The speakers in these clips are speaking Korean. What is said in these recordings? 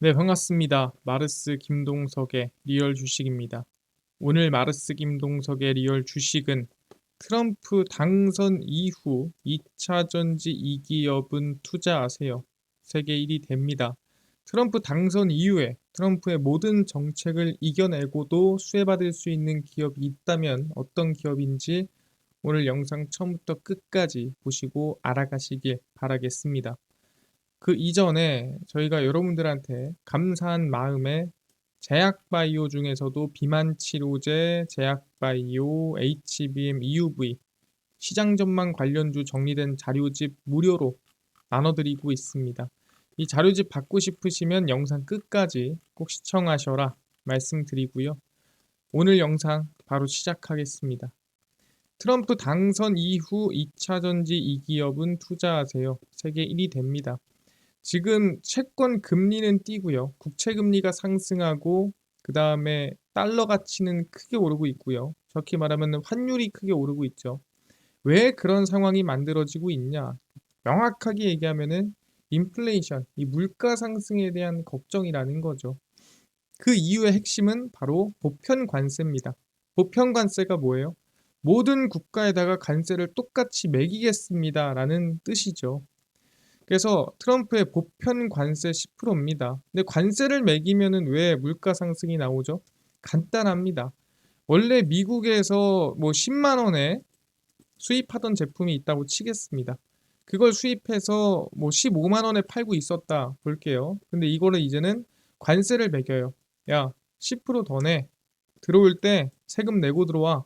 네, 반갑습니다. 마르스 김동석의 리얼 주식입니다. 오늘 마르스 김동석의 리얼 주식은 트럼프 당선 이후 2차 전지 이 기업은 투자하세요. 세계 1위 됩니다. 트럼프 당선 이후에 트럼프의 모든 정책을 이겨내고도 수혜받을 수 있는 기업이 있다면 어떤 기업인지 오늘 영상 처음부터 끝까지 보시고 알아가시길 바라겠습니다. 그 이전에 저희가 여러분들한테 감사한 마음에 제약바이오 중에서도 비만 치료제, 제약바이오, HBM, EUV 시장 전망 관련주 정리된 자료집 무료로 나눠드리고 있습니다. 이 자료집 받고 싶으시면 영상 끝까지 꼭 시청하셔라 말씀드리고요. 오늘 영상 바로 시작하겠습니다. 트럼프 당선 이후 2차 전지 이 기업은 투자하세요. 세계 1위 됩니다. 지금 채권 금리는 뛰고요. 국채 금리가 상승하고 그 다음에 달러 가치는 크게 오르고 있고요. 적게 말하면 환율이 크게 오르고 있죠. 왜 그런 상황이 만들어지고 있냐? 명확하게 얘기하면은 인플레이션, 이 물가 상승에 대한 걱정이라는 거죠. 그 이유의 핵심은 바로 보편 관세입니다. 보편 관세가 뭐예요? 모든 국가에다가 관세를 똑같이 매기겠습니다라는 뜻이죠. 그래서 트럼프의 보편 관세 10%입니다. 근데 관세를 매기면은 왜 물가 상승이 나오죠? 간단합니다. 원래 미국에서 뭐 10만 원에 수입하던 제품이 있다고 치겠습니다. 그걸 수입해서 뭐 15만 원에 팔고 있었다 볼게요. 근데 이거를 이제는 관세를 매겨요. 야, 10%더 내. 들어올 때 세금 내고 들어와.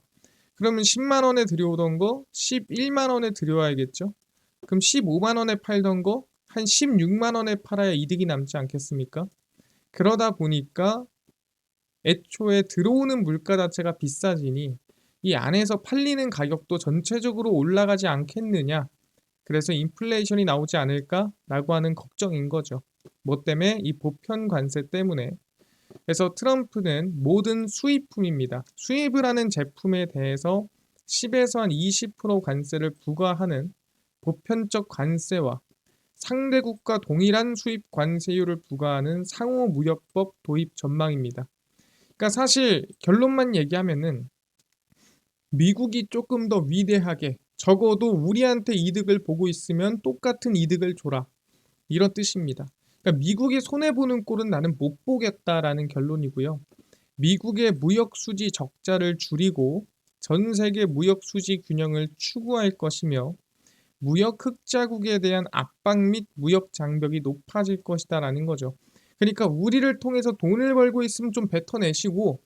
그러면 10만 원에 들여오던 거 11만 원에 들여와야겠죠? 그럼 15만 원에 팔던 거 한 16만 원에 팔아야 이득이 남지 않겠습니까? 그러다 보니까 애초에 들어오는 물가 자체가 비싸지니 이 안에서 팔리는 가격도 전체적으로 올라가지 않겠느냐. 그래서 인플레이션이 나오지 않을까라고 하는 걱정인 거죠. 뭐 때문에 이 보편 관세 때문에. 그래서 트럼프는 모든 수입품입니다. 수입을 하는 제품에 대해서 10에서 한 20% 관세를 부과하는 보편적 관세와 상대국과 동일한 수입 관세율을 부과하는 상호무역법 도입 전망입니다. 그러니까 사실 결론만 얘기하면은 미국이 조금 더 위대하게 적어도 우리한테 이득을 보고 있으면 똑같은 이득을 줘라. 이런 뜻입니다. 그러니까 미국이 손해 보는 꼴은 나는 못 보겠다라는 결론이고요. 미국의 무역 수지 적자를 줄이고 전 세계 무역 수지 균형을 추구할 것이며 무역 흑자국에 대한 압박 및 무역 장벽이 높아질 것이다 라는 거죠. 그러니까 우리를 통해서 돈을 벌고 있으면 좀 뱉어내시고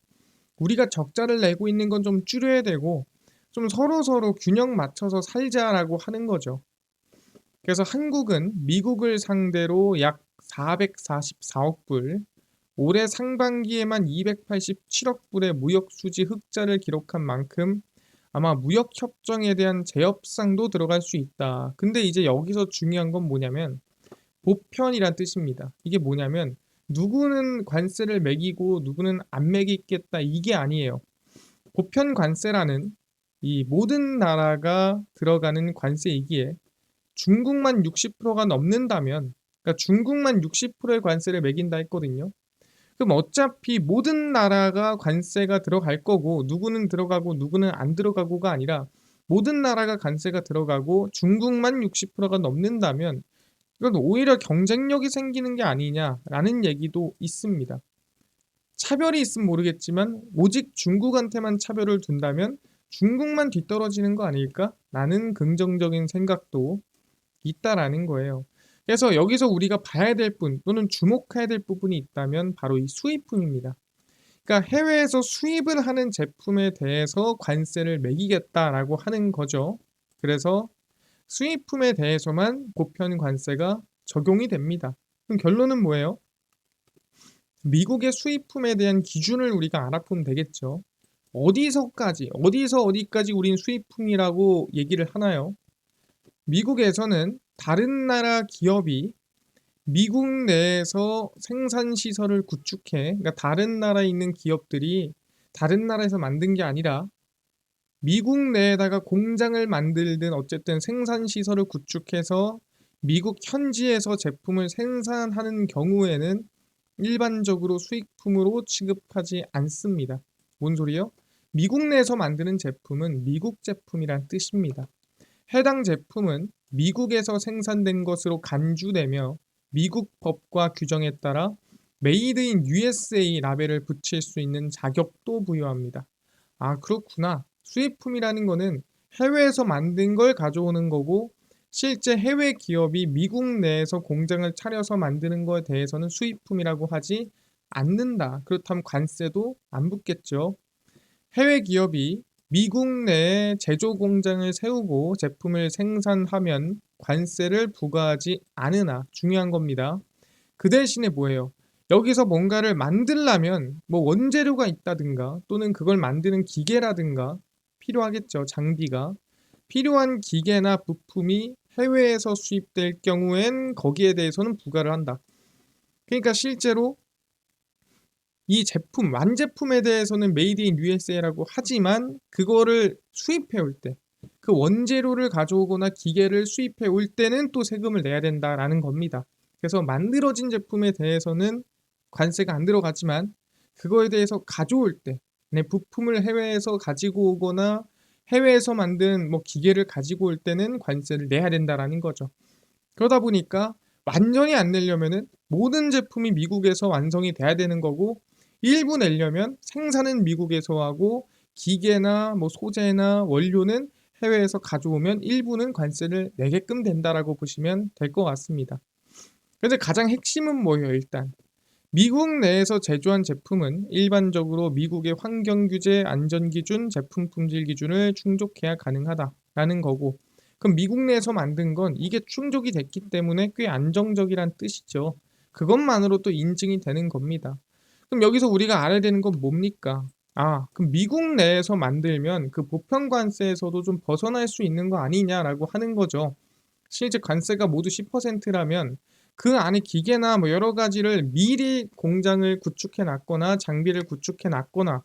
우리가 적자를 내고 있는 건 좀 줄여야 되고 좀 서로 서로 균형 맞춰서 살자라고 하는 거죠. 그래서 한국은 미국을 상대로 약 444억 불, 올해 상반기에만 287억 불의 무역 수지 흑자를 기록한 만큼 아마 무역 협정에 대한 재협상도 들어갈 수 있다. 근데 이제 여기서 중요한 건 뭐냐면 보편이란 뜻입니다. 이게 뭐냐면 누구는 관세를 매기고 누구는 안 매기겠다 이게 아니에요. 보편 관세라는 이 모든 나라가 들어가는 관세이기에 중국만 60%가 넘는다면 그러니까 중국만 60%의 관세를 매긴다 했거든요. 그럼 어차피 모든 나라가 관세가 들어갈 거고 누구는 들어가고 누구는 안 들어가고가 아니라 모든 나라가 관세가 들어가고 중국만 60%가 넘는다면 이건 오히려 경쟁력이 생기는 게 아니냐라는 얘기도 있습니다. 차별이 있으면 모르겠지만 오직 중국한테만 차별을 둔다면 중국만 뒤떨어지는 거 아닐까? 라는 긍정적인 생각도 있다라는 거예요. 그래서 여기서 우리가 봐야 될 분 또는 주목해야 될 부분이 있다면 바로 이 수입품입니다. 그러니까 해외에서 수입을 하는 제품에 대해서 관세를 매기겠다라고 하는 거죠. 그래서 수입품에 대해서만 보편 관세가 적용이 됩니다. 그럼 결론은 뭐예요? 미국의 수입품에 대한 기준을 우리가 알아보면 되겠죠. 어디서까지, 어디서 어디까지 우린 수입품이라고 얘기를 하나요? 미국에서는 다른 나라 기업이 미국 내에서 생산 시설을 구축해, 그러니까 다른 나라에 있는 기업들이 다른 나라에서 만든 게 아니라 미국 내에다가 공장을 만들든 어쨌든 생산 시설을 구축해서 미국 현지에서 제품을 생산하는 경우에는 일반적으로 수익품으로 취급하지 않습니다. 뭔 소리요? 미국 내에서 만드는 제품은 미국 제품이란 뜻입니다. 해당 제품은 미국에서 생산된 것으로 간주되며 미국 법과 규정에 따라 메이드 인 USA 라벨을 붙일 수 있는 자격도 부여합니다. 아, 그렇구나. 수입품이라는 거는 해외에서 만든 걸 가져오는 거고 실제 해외 기업이 미국 내에서 공장을 차려서 만드는 것에 대해서는 수입품이라고 하지 않는다. 그렇다면 관세도 안 붙겠죠. 해외 기업이 미국 내에 제조 공장을 세우고 제품을 생산하면 관세를 부과하지 않으나 중요한 겁니다. 그 대신에 뭐예요? 여기서 뭔가를 만들려면 뭐 원재료가 있다든가 또는 그걸 만드는 기계라든가 필요하겠죠. 장비가. 필요한 기계나 부품이 해외에서 수입될 경우엔 거기에 대해서는 부과를 한다. 그러니까 실제로 이 제품, 완제품에 대해서는 메이드 인 USA라고 하지만 그거를 수입해 올 때, 그 원재료를 가져오거나 기계를 수입해 올 때는 또 세금을 내야 된다라는 겁니다. 그래서 만들어진 제품에 대해서는 관세가 안 들어가지만 그거에 대해서 가져올 때, 네, 부품을 해외에서 가지고 오거나 해외에서 만든 뭐 기계를 가지고 올 때는 관세를 내야 된다라는 거죠. 그러다 보니까 완전히 안 내려면은 모든 제품이 미국에서 완성이 돼야 되는 거고 일부 내려면 생산은 미국에서 하고 기계나 뭐 소재나 원료는 해외에서 가져오면 일부는 관세를 내게끔 된다라고 보시면 될 것 같습니다. 그래서 가장 핵심은 뭐예요, 일단? 미국 내에서 제조한 제품은 일반적으로 미국의 환경 규제, 안전 기준, 제품 품질 기준을 충족해야 가능하다라는 거고 그럼 미국 내에서 만든 건 이게 충족이 됐기 때문에 꽤 안정적이란 뜻이죠. 그것만으로 또 인증이 되는 겁니다. 그럼 여기서 우리가 알아야 되는 건 뭡니까? 아, 그럼 미국 내에서 만들면 그 보편 관세에서도 좀 벗어날 수 있는 거 아니냐라고 하는 거죠. 실제 관세가 모두 10%라면 그 안에 기계나 뭐 여러 가지를 미리 공장을 구축해 놨거나 장비를 구축해 놨거나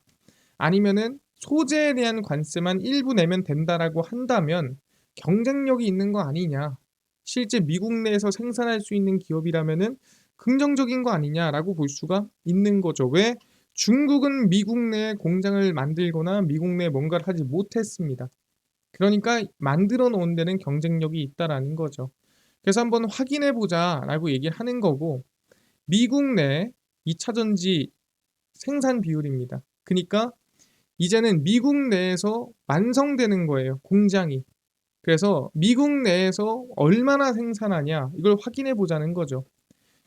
아니면은 소재에 대한 관세만 일부 내면 된다라고 한다면 경쟁력이 있는 거 아니냐. 실제 미국 내에서 생산할 수 있는 기업이라면은 긍정적인 거 아니냐라고 볼 수가 있는 거죠. 왜? 중국은 미국 내에 공장을 만들거나 미국 내에 뭔가를 하지 못했습니다. 그러니까 만들어 놓은 데는 경쟁력이 있다라는 거죠. 그래서 한번 확인해 보자라고 얘기를 하는 거고 미국 내 2차 전지 생산 비율입니다. 그러니까 이제는 미국 내에서 완성되는 거예요. 공장이. 그래서 미국 내에서 얼마나 생산하냐 이걸 확인해 보자는 거죠.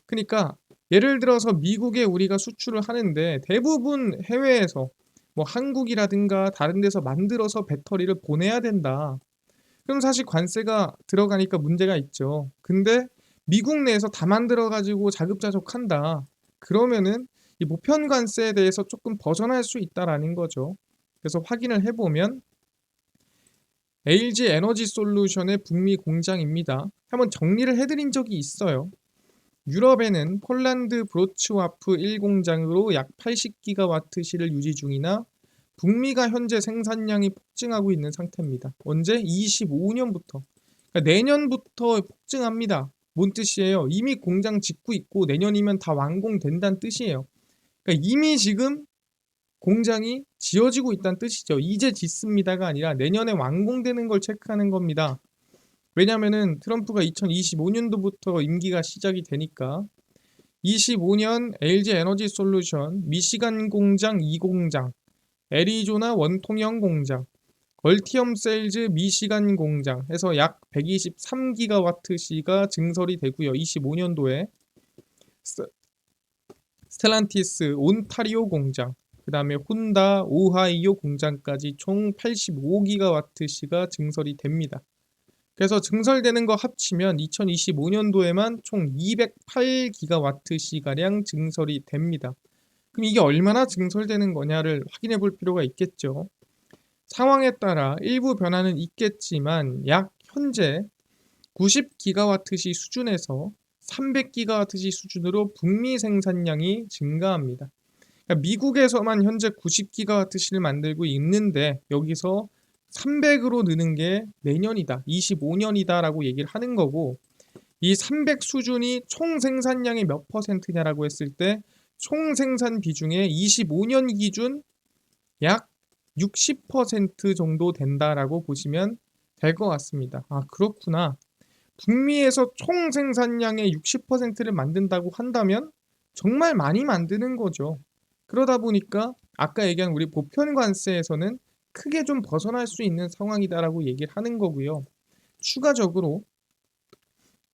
그러니까 예를 들어서 미국에 우리가 수출을 하는데 대부분 해외에서 뭐 한국이라든가 다른 데서 만들어서 배터리를 보내야 된다. 그럼 사실 관세가 들어가니까 문제가 있죠. 근데 미국 내에서 다 만들어 가지고 자급자족한다. 그러면은 이 보편 관세에 대해서 조금 벗어날 수 있다라는 거죠. 그래서 확인을 해보면 LG 에너지 솔루션의 북미 공장입니다. 한번 정리를 해드린 적이 있어요. 유럽에는 폴란드 브로츠와프 1공장으로 약 80기가와트시를 유지 중이나 북미가 현재 생산량이 폭증하고 있는 상태입니다. 언제? 25년부터. 그러니까 내년부터 폭증합니다. 뭔 뜻이에요? 이미 공장 짓고 있고 내년이면 다 완공된다는 뜻이에요. 그러니까 이미 지금 공장이 지어지고 있다는 뜻이죠. 이제 짓습니다가 아니라 내년에 완공되는 걸 체크하는 겁니다. 왜냐면은 트럼프가 2025년도부터 임기가 시작이 되니까 25년 LG 에너지 솔루션 미시간 공장 2공장 애리조나 원통형 공장, 얼티엄 셀즈 미시간 공장 해서 약 123기가와트시가 증설이 되고요. 25년도에 스텔란티스 온타리오 공장, 그 다음에 혼다 오하이오 공장까지 총 85기가와트시가 증설이 됩니다. 그래서 증설되는 거 합치면 2025년도에만 총 208기가와트시가량 증설이 됩니다. 그럼 이게 얼마나 증설되는 거냐를 확인해 볼 필요가 있겠죠. 상황에 따라 일부 변화는 있겠지만 약 현재 90기가와트시 수준에서 300기가와트시 수준으로 북미 생산량이 증가합니다. 그러니까 미국에서만 현재 90기가와트시를 만들고 있는데 여기서 300으로 느는 게 내년이다, 25년이다라고 얘기를 하는 거고 이 300 수준이 총 생산량의 몇 퍼센트냐라고 했을 때 총 생산 비중의 25년 기준 약 60% 정도 된다라고 보시면 될 것 같습니다. 아, 그렇구나. 북미에서 총 생산량의 60%를 만든다고 한다면 정말 많이 만드는 거죠. 그러다 보니까 아까 얘기한 우리 보편 관세에서는 크게 좀 벗어날 수 있는 상황이다라고 얘기를 하는 거고요. 추가적으로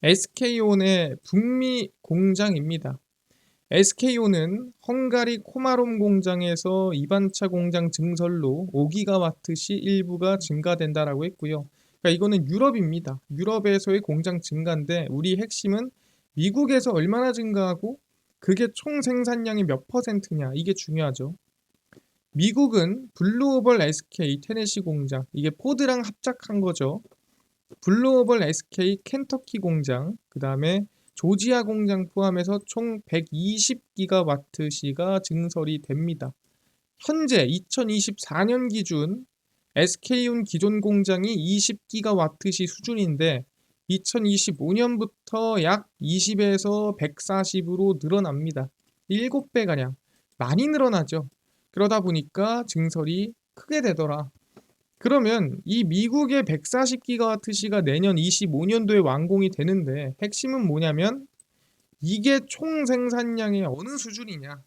SK온의 북미 공장입니다. SK온은 헝가리 코마롬 공장에서 2반차 공장 증설로 5기가와트시 일부가 증가된다라고 했고요. 그러니까 이거는 유럽입니다. 유럽에서의 공장 증가인데 우리 핵심은 미국에서 얼마나 증가하고 그게 총 생산량이 몇 퍼센트냐 이게 중요하죠. 미국은 블루오벌 SK 테네시 공장 이게 포드랑 합작한 거죠. 블루오벌 SK 켄터키 공장 그 다음에 조지아 공장 포함해서 총 120기가와트시가 증설이 됩니다. 현재 2024년 기준 SK온 기존 공장이 20기가와트시 수준인데 2025년부터 약 20에서 140으로 늘어납니다. 7배가량 많이 늘어나죠. 그러다 보니까 증설이 크게 되더라. 그러면 이 미국의 140기가와트시가 내년 25년도에 완공이 되는데 핵심은 뭐냐면 이게 총 생산량의 어느 수준이냐.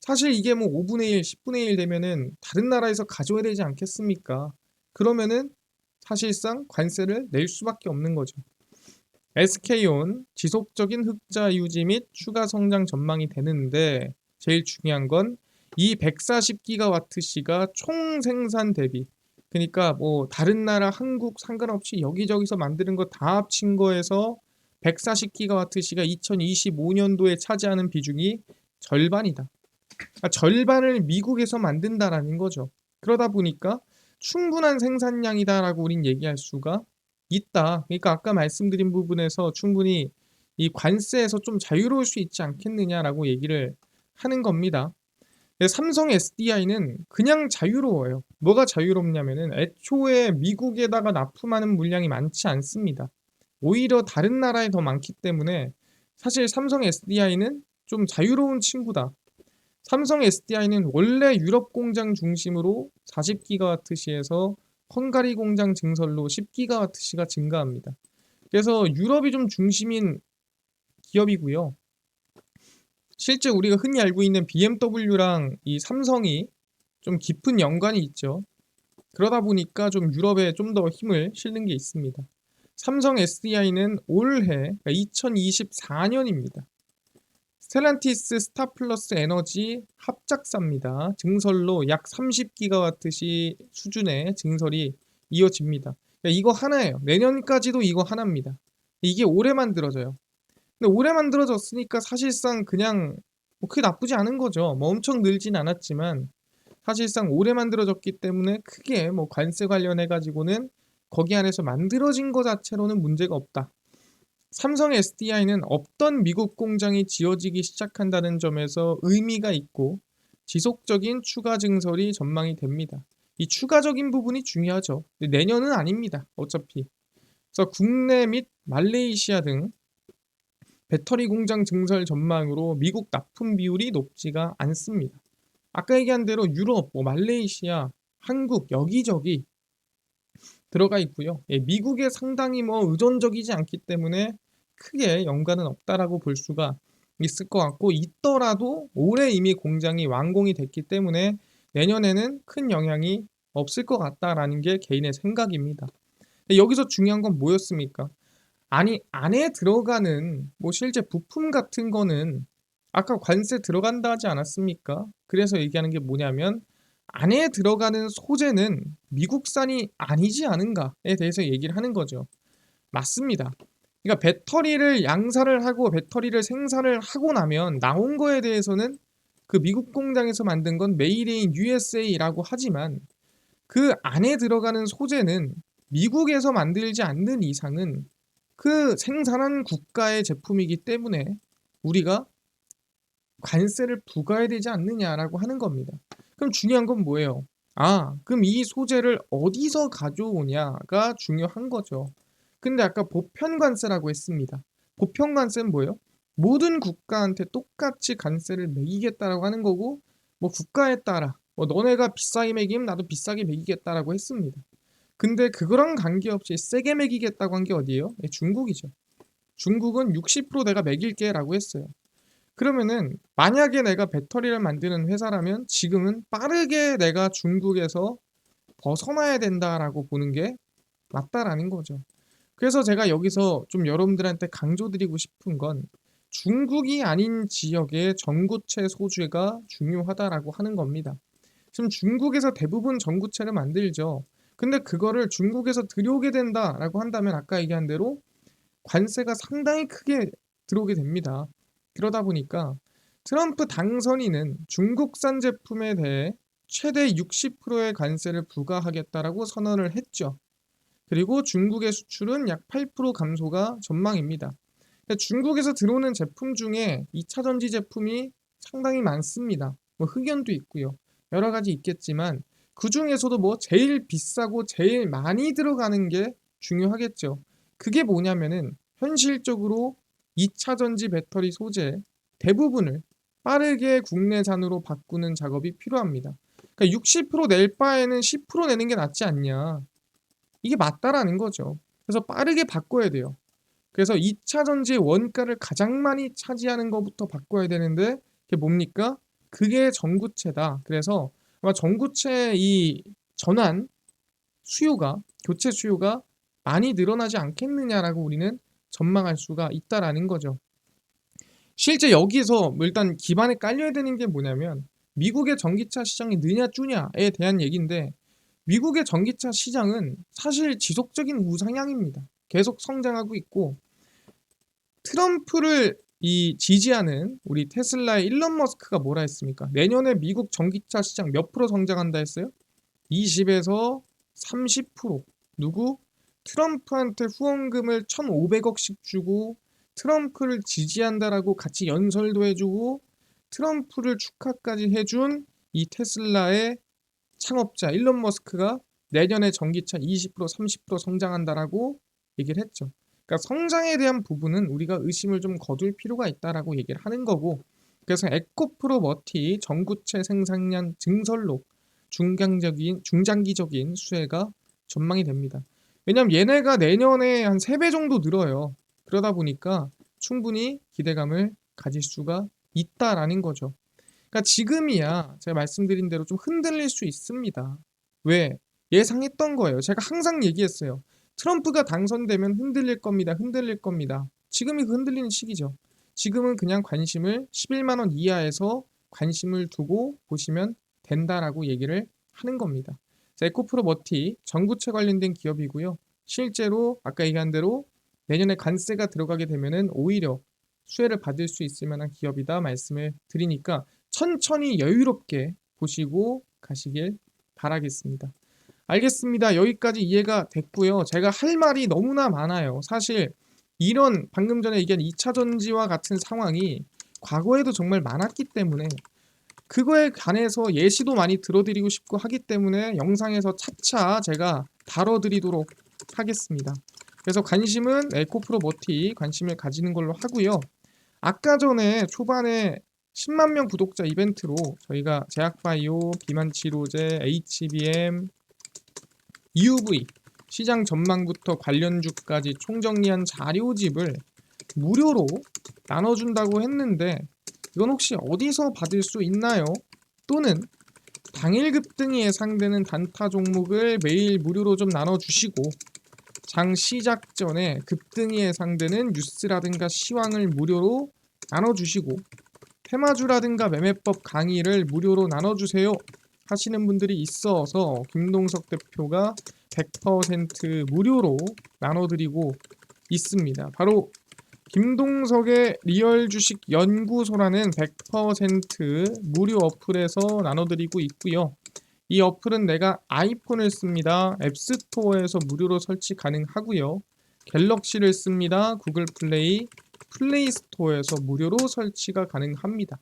사실 이게 뭐 5분의 1, 10분의 1 되면은 다른 나라에서 가져야 되지 않겠습니까? 그러면은 사실상 관세를 낼 수밖에 없는 거죠. SK온 지속적인 흑자 유지 및 추가 성장 전망이 되는데 제일 중요한 건 이 140기가와트시가 총 생산 대비 그러니까 뭐 다른 나라 한국 상관없이 여기저기서 만드는 거 다 합친 거에서 140기가와트시가 2025년도에 차지하는 비중이 절반이다. 그러니까 절반을 미국에서 만든다라는 거죠. 그러다 보니까 충분한 생산량이다라고 우린 얘기할 수가 있다. 그러니까 아까 말씀드린 부분에서 충분히 이 관세에서 좀 자유로울 수 있지 않겠느냐라고 얘기를 하는 겁니다. 삼성 SDI는 그냥 자유로워요. 뭐가 자유롭냐면은 애초에 미국에다가 납품하는 물량이 많지 않습니다. 오히려 다른 나라에 더 많기 때문에 사실 삼성 SDI는 좀 자유로운 친구다. 삼성 SDI는 원래 유럽 공장 중심으로 40기가와트시에서 헝가리 공장 증설로 10기가와트시가 증가합니다. 그래서 유럽이 좀 중심인 기업이고요. 실제 우리가 흔히 알고 있는 BMW랑 이 삼성이 좀 깊은 연관이 있죠. 그러다 보니까 좀 유럽에 좀 더 힘을 실는 게 있습니다. 삼성 SDI는 올해 2024년입니다. 그러니까 스텔란티스 스타플러스 에너지 합작사입니다. 증설로 약 30기가와트시 수준의 증설이 이어집니다. 그러니까 이거 하나예요. 내년까지도 이거 하나입니다. 이게 올해 만들어져요. 근데 올해 만들어졌으니까 사실상 그냥 뭐 크게 나쁘지 않은 거죠. 뭐 엄청 늘진 않았지만 사실상 올해 만들어졌기 때문에 크게 뭐 관세 관련해 가지고는 거기 안에서 만들어진 것 자체로는 문제가 없다. 삼성 SDI는 없던 미국 공장이 지어지기 시작한다는 점에서 의미가 있고 지속적인 추가 증설이 전망이 됩니다. 이 추가적인 부분이 중요하죠. 내년은 아닙니다. 어차피. 그래서 국내 및 말레이시아 등 배터리 공장 증설 전망으로 미국 납품 비율이 높지가 않습니다. 아까 얘기한 대로 유럽, 뭐 말레이시아, 한국 여기저기 들어가 있고요. 예, 미국에 상당히 뭐 의존적이지 않기 때문에 크게 연관은 없다라고 볼 수가 있을 것 같고 있더라도 올해 이미 공장이 완공이 됐기 때문에 내년에는 큰 영향이 없을 것 같다라는 게 개인의 생각입니다. 여기서 중요한 건 뭐였습니까? 아니 안에 들어가는 뭐 실제 부품 같은 거는 아까 관세 들어간다 하지 않았습니까? 그래서 얘기하는 게 뭐냐면 안에 들어가는 소재는 미국산이 아니지 않은가에 대해서 얘기를 하는 거죠. 맞습니다. 그러니까 배터리를 양산을 하고 배터리를 생산을 하고 나면 나온 거에 대해서는 그 미국 공장에서 만든 건 메이드인 USA라고 하지만 그 안에 들어가는 소재는 미국에서 만들지 않는 이상은 그 생산한 국가의 제품이기 때문에 우리가 관세를 부과해야 되지 않느냐라고 하는 겁니다. 그럼 중요한 건 뭐예요? 아, 그럼 이 소재를 어디서 가져오냐가 중요한 거죠. 근데 아까 보편관세라고 했습니다. 보편관세는 뭐예요? 모든 국가한테 똑같이 관세를 매기겠다라고 하는 거고 뭐 국가에 따라 뭐 너네가 비싸게 매기면 나도 비싸게 매기겠다라고 했습니다. 근데 그거랑 관계없이 세게 매기겠다고 한 게 어디예요? 예, 중국이죠. 중국은 60% 내가 매길게 라고 했어요. 그러면은 만약에 내가 배터리를 만드는 회사라면 지금은 빠르게 내가 중국에서 벗어나야 된다라고 보는 게 맞다라는 거죠. 그래서 제가 여기서 좀 여러분들한테 강조드리고 싶은 건 중국이 아닌 지역의 전구체 소재가 중요하다라고 하는 겁니다. 지금 중국에서 대부분 전구체를 만들죠. 근데 그거를 중국에서 들여오게 된다라고 한다면 아까 얘기한 대로 관세가 상당히 크게 들어오게 됩니다. 그러다 보니까 트럼프 당선인은 중국산 제품에 대해 최대 60%의 관세를 부과하겠다라고 선언을 했죠. 그리고 중국의 수출은 약 8% 감소가 전망입니다. 그러니까 중국에서 들어오는 제품 중에 2차 전지 제품이 상당히 많습니다. 뭐 흑연도 있고요. 여러 가지 있겠지만 그 중에서도 뭐 제일 비싸고 제일 많이 들어가는 게 중요하겠죠. 그게 뭐냐면은 현실적으로 2차 전지 배터리 소재 대부분을 빠르게 국내산으로 바꾸는 작업이 필요합니다. 그러니까 60%낼 바에는 10% 내는 게 낫지 않냐. 이게 맞다라는 거죠. 그래서 빠르게 바꿔야 돼요. 그래서 2차 전지의 원가를 가장 많이 차지하는 것부터 바꿔야 되는데 그게 뭡니까? 그게 전구체다. 그래서 아마 전구체 이 전환 수요가 교체 수요가 많이 늘어나지 않겠느냐라고 우리는 전망할 수가 있다라는 거죠. 실제 여기서 뭐 일단 기반에 깔려야 되는 게 뭐냐면 미국의 전기차 시장이 느냐 쭈냐에 대한 얘기인데 미국의 전기차 시장은 사실 지속적인 우상향입니다. 계속 성장하고 있고 트럼프를 이 지지하는 우리 테슬라의 일론 머스크가 뭐라 했습니까? 내년에 미국 전기차 시장 몇 프로 성장한다 했어요? 20에서 30% 누구? 트럼프한테 후원금을 1,500억씩 주고 트럼프를 지지한다라고 같이 연설도 해주고 트럼프를 축하까지 해준 이 테슬라의 창업자 일론 머스크가 내년에 전기차 20% 30% 성장한다라고 얘기를 했죠. 그러니까 성장에 대한 부분은 우리가 의심을 좀 거둘 필요가 있다라고 얘기를 하는 거고 그래서 에코프로 머티 전구체 생산량 증설로 중장적인 중장기적인 수혜가 전망이 됩니다. 왜냐하면 얘네가 내년에 한 3배 정도 늘어요. 그러다 보니까 충분히 기대감을 가질 수가 있다라는 거죠. 그러니까 지금이야 제가 말씀드린 대로 좀 흔들릴 수 있습니다. 왜? 예상했던 거예요. 제가 항상 얘기했어요. 트럼프가 당선되면 흔들릴 겁니다. 흔들릴 겁니다. 지금이 그 흔들리는 시기죠. 지금은 그냥 관심을 11만 원 이하에서 관심을 두고 보시면 된다라고 얘기를 하는 겁니다. 에코프로 머티 전구체 관련된 기업이고요. 실제로 아까 얘기한 대로 내년에 관세가 들어가게 되면은 오히려 수혜를 받을 수 있을 만한 기업이다 말씀을 드리니까 천천히 여유롭게 보시고 가시길 바라겠습니다. 알겠습니다. 여기까지 이해가 됐고요. 제가 할 말이 너무나 많아요. 사실 이런 방금 전에 얘기한 2차 전지와 같은 상황이 과거에도 정말 많았기 때문에 그거에 관해서 예시도 많이 들어드리고 싶고 하기 때문에 영상에서 차차 제가 다뤄드리도록 하겠습니다. 그래서 관심은 에코프로 머티 관심을 가지는 걸로 하고요. 아까 전에 초반에 10만 명 구독자 이벤트로 저희가 제약바이오, 비만치료제, HBM, EUV 시장 전망부터 관련 주까지 총정리한 자료집을 무료로 나눠준다고 했는데 이건 혹시 어디서 받을 수 있나요? 또는 당일 급등이 예상되는 단타 종목을 매일 무료로 좀 나눠주시고 장 시작 전에 급등이 예상되는 뉴스라든가 시황을 무료로 나눠주시고 테마주라든가 매매법 강의를 무료로 나눠주세요 하시는 분들이 있어서 김동석 대표가 100% 무료로 나눠드리고 있습니다. 바로 김동석의 리얼 주식 연구소라는 100% 무료 어플에서 나눠드리고 있고요. 이 어플은 내가 아이폰을 씁니다. 앱스토어에서 무료로 설치 가능하고요. 갤럭시를 씁니다. 구글 플레이, 플레이 스토어에서 무료로 설치가 가능합니다.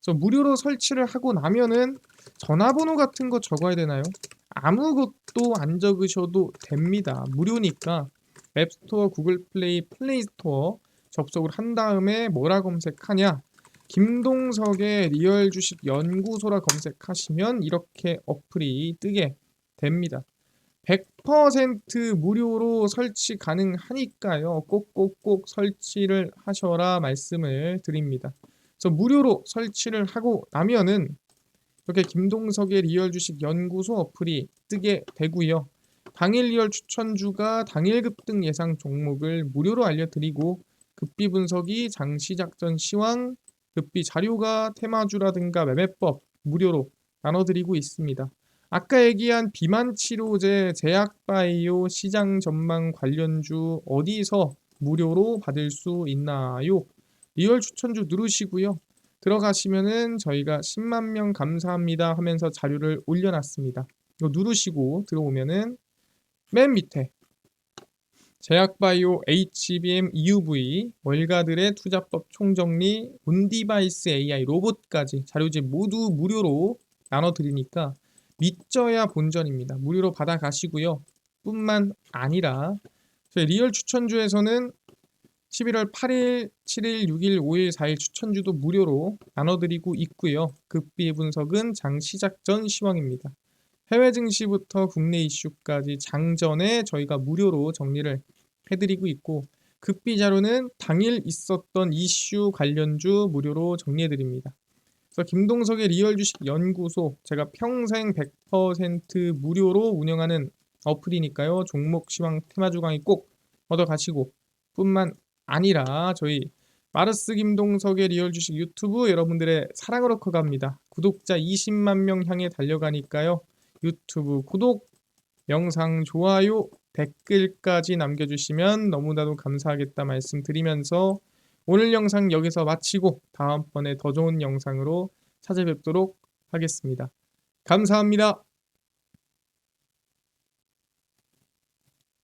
그래서 무료로 설치를 하고 나면은 전화번호 같은 거 적어야 되나요? 아무것도 안 적으셔도 됩니다. 무료니까 앱스토어, 구글 플레이, 플레이 스토어 접속을 한 다음에 뭐라 검색하냐? 김동석의 리얼 주식 연구소라 검색하시면 이렇게 어플이 뜨게 됩니다. 100% 무료로 설치 가능하니까요. 꼭꼭꼭 설치를 하셔라 말씀을 드립니다. 그래서 무료로 설치를 하고 나면은 이렇게 김동석의 리얼 주식 연구소 어플이 뜨게 되고요. 당일 리얼 추천주가 당일 급등 예상 종목을 무료로 알려드리고 급비 분석이 장시 작전 시황, 급비 자료가 테마주라든가 매매법 무료로 나눠드리고 있습니다. 아까 얘기한 비만 치료제, 제약바이오, 시장 전망 관련주 어디서 무료로 받을 수 있나요? 리얼 추천주 누르시고요. 들어가시면은 저희가 10만 명 감사합니다 하면서 자료를 올려놨습니다. 이거 누르시고 들어오면은 맨 밑에 제약바이오 HBM EUV 월가들의 투자법 총정리 온디바이스 AI 로봇까지 자료집 모두 무료로 나눠드리니까 믿져야 본전입니다. 무료로 받아가시고요. 뿐만 아니라 저희 리얼 추천주에서는 11월 8일, 7일, 6일, 5일, 4일 추천주도 무료로 나눠드리고 있고요. 급비 분석은 장 시작 전 시황입니다. 해외 증시부터 국내 이슈까지 장전에 저희가 무료로 정리를 해드리고 있고 급비 자료는 당일 있었던 이슈 관련주 무료로 정리해드립니다. 그래서 김동석의 리얼 주식 연구소 제가 평생 100% 무료로 운영하는 어플이니까요. 종목 시황 테마 주 강의 꼭 얻어가시고 뿐만 아니라 저희 마르스 김동석의 리얼 주식 유튜브 여러분들의 사랑으로 커갑니다. 구독자 20만 명 향해 달려가니까요. 유튜브 구독, 영상 좋아요, 댓글까지 남겨주시면 너무나도 감사하겠다 말씀드리면서 오늘 영상 여기서 마치고 다음번에 더 좋은 영상으로 찾아뵙도록 하겠습니다. 감사합니다.